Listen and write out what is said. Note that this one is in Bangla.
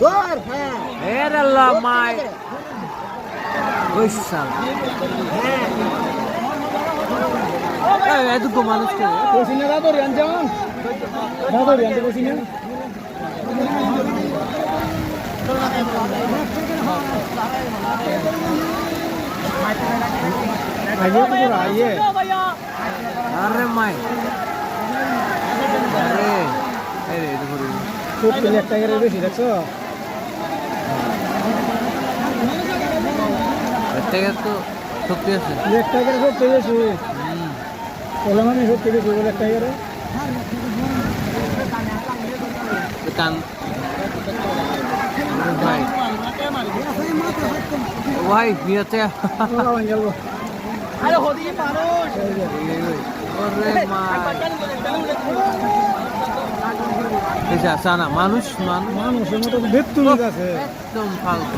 ধর হ্যাঁ। এর আল্লাহ মাই। ওইসাল এতটুকু মানুষকে। কোসিনা দাদো যেমন দাদো রিয়ান কোসিনা আইয়ে তো পুরো আইয়ে। আরে মাই। আরে। এই রে এটা করে সত্যি এক বেশি দেখছ? থেকে তো শক্তি আছে। এক টাকার সত্যি বেশি বলে মানে সত্যি বেশি বলে এক টাকার কান। ভাই। ভাই বিয়াতে মানুষ। মানুষ মানুষের মতো একদম ফালতু।